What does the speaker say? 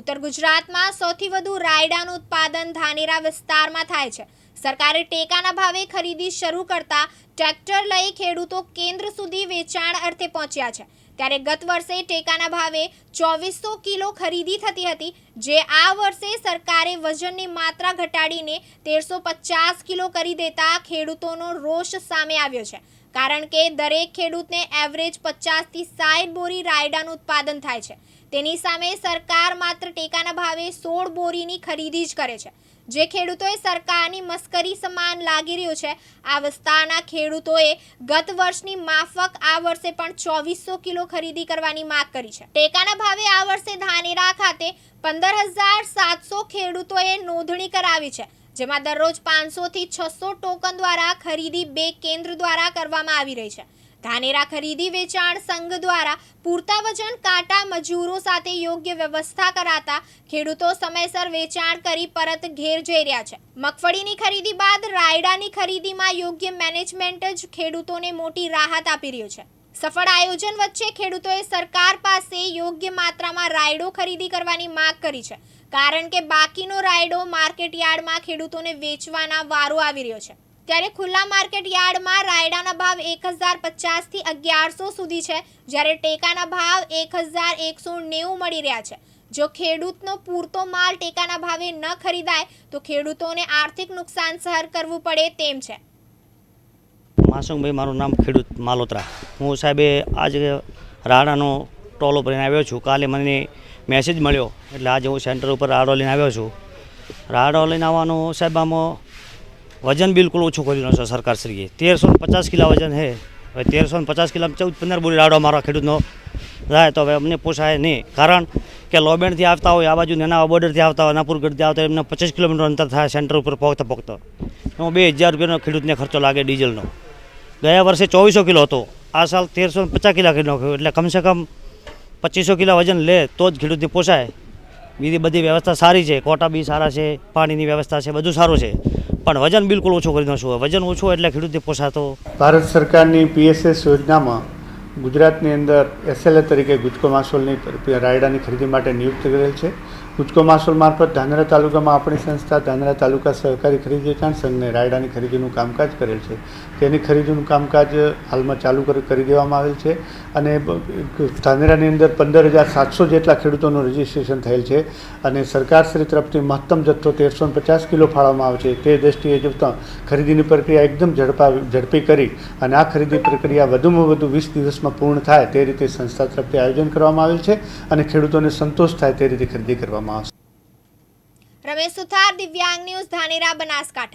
ઉત્તર ગુજરાતમાં સૌથી વધુ રાયડાનું ઉત્પાદન ધાનેરા વિસ્તારમાં થાય છે. સરકારે ટેકાના ભાવે ખરીદી શરૂ કરતા ટ્રેક્ટર લઈ ખેડૂતો કેન્દ્ર સુધી વેચાણ અર્થે પહોંચ્યા છે. ત્યારે ગત વર્ષે ટેકાના ભાવે ચોવીસો કિલો ખરીદી થતી હતી, જે આ વર્ષે સરકારે વજનની માત્રા ઘટાડીને તેરસો પચાસ કિલો કરી દેતા ખેડૂતોનો રોષ સામે આવ્યો છે. કારણ કે દરેક ખેડૂતને એવરેજ પચાસથી સાઠ બોરી રાયડાનું ઉત્પાદન થાય છે. તેની સામે સરકાર માત્ર ટેકાના ભાવે સોળ બોરીની ખરીદી જ કરે છે. જે ખેડૂતોએ સરકારની મસ્કરી સમાન લાગી રહ્યું છે, આ વિસ્તારના ખેડૂતોએ ગત વર્ષની માફક આ વર્ષે પણ ચોવીસો કિલો ખરીદી કરવાની માંગ કરી છે. ટેકાના ભાવે આ વર્ષે ધાનેરા ખાતે પંદર હજાર સાતસો ખેડૂતોએ નોંધણી કરાવી છે, જેમાં દરરોજ પાંચસો થી છસો ટોકન દ્વારા ખરીદી બે કેન્દ્ર દ્વારા કરવામાં આવી રહી છે. ધાનેરા ખરીદી વેચાણ સંઘ દ્વારા પૂરતા વજન કાંટા મજૂરો સાથે યોગ્ય વ્યવસ્થા કરાતા ખેડૂતો સમયસર વેચાણ કરી પરત ઘેર જઈ રહ્યા છે. મગફળીની ખરીદી બાદ રાયડાની ખરીદીમાં યોગ્ય મેનેજમેન્ટ જ ખેડૂતોને મોટી રાહત આપી રહ્યું છે. સફળ આયોજન વચ્ચે ખેડૂતોએ સરકાર પાસે યોગ્ય માત્રામાં રાયડો ખરીદી કરવાની માંગ કરી છે. કારણ કે બાકીનો રાયડો માર્કેટ યાર્ડમાં ખેડૂતોને વેચવાના વારો આવી રહ્યો છે. ત્યારે ખુલ્લા માર્કેટ યાર્ડમાં રાયડાના ભાવ એક હજાર પચાસથી અગિયારસો સુધી છે. જ્યારે ટેકાના ભાવ એક હજાર એકસો નેવું મળી રહ્યા છે. જો ખેડૂતનો પૂરતો માલ ટેકાના ભાવે ન ખરીદાય, તો ખેડૂતોને આર્થિક નુકસાન સહન કરવું પડે તેમ છે. માસુમભાઈ, મારું નામ ખેડૂત માલોત્રા. હું સાહેબે આજે રાડાનો ટોલો ભરીને આવ્યો છું. કાલે મને મેસેજ મળ્યો. એટલે આજે હું સેન્ટર ઉપર રાડો લઈને આવ્યો છું. રાડો લઈને આવવાનું સાહેબ, આમાં વજન બિલકુલ ઓછું કરી છે સરકારશ્રીએ તેરસો પચાસ કિલા વજન છે હવે તેરસો પચાસ કિલા ચૌદ પંદર બોરી રાડો મારો ખેડૂતનો જાય તો હવે અમને પોસાય નહીં. કારણ કે લોબેણથી આવતા હોય, આ બાજુ નાના બોર્ડરથી આવતા હોય નાપુરગઢથી આવતા હોય, એમને પચીસ કિલોમીટર અંતર થાય, સેન્ટર ઉપર પહોંચતા પહોંચતા એમાં બે હજાર રૂપિયાનો ખેડૂતને ખર્ચો લાગે ડીઝલનો. ગયા વર્ષે ચોવીસો કિલો હતો. આ સાલ તેરસો પચાસ કિલા નાખ્યો એટલે કમસે કમ પચીસો કિલા વજન લે તો જ ખેડૂતને પોસાય. બીજી બધી વ્યવસ્થા સારી છે. કોટા બી સારા છે, પાણીની વ્યવસ્થા છે, બધું સારું છે. પણ વજન બિલકુલ ઓછું કરી નાખશું વજન ઓછું એટલે ખેડૂતને પોસાતો. ભારત સરકારની પીએસએસ યોજનામાં ગુજરાતની અંદર એસએલએ તરીકે ગુજકો માસોલની રાયડાની ખરીદી માટે નિયુક્ત કરેલ છે. ગુજકો માસોલ મારફત ધાનેરા તાલુકામાં આપણી સંસ્થા ધાનેરા તાલુકા સહકારી ખરીદી વેચાણ સંઘને રાયડાની ખરીદીનું કામકાજ કરેલ છે. તેની ખરીદીનું કામકાજ હાલમાં ચાલુ કરી દેવામાં આવેલ છે અને ધાનેરાની અંદર પંદર હજાર સાતસો જેટલા ખેડૂતોનું રજીસ્ટ્રેશન થયેલ છે અને સરકારશ્રી તરફથી મહત્તમ જથ્થો તેરસો પચાસ કિલો ફાળવવામાં આવે છે. તે દ્રષ્ટિએ જોતાં ખરીદીની પ્રક્રિયા એકદમ ઝડપા, ઝડપી કરી અને આ ખરીદી પ્રક્રિયા વધુમાં વધુ વીસ દિવસમાં પૂર્ણ થાય તે રીતે સંસ્થા તરફથી આયોજન કરવામાં આવેલ છે અને ખેડૂતોને સંતોષ થાય તે રીતે ખરીદી કરવામાં આવશે રમેશ સુથાર દિવ્યાંગ ન્યૂઝ ધાનેરા બનાસકાંઠા.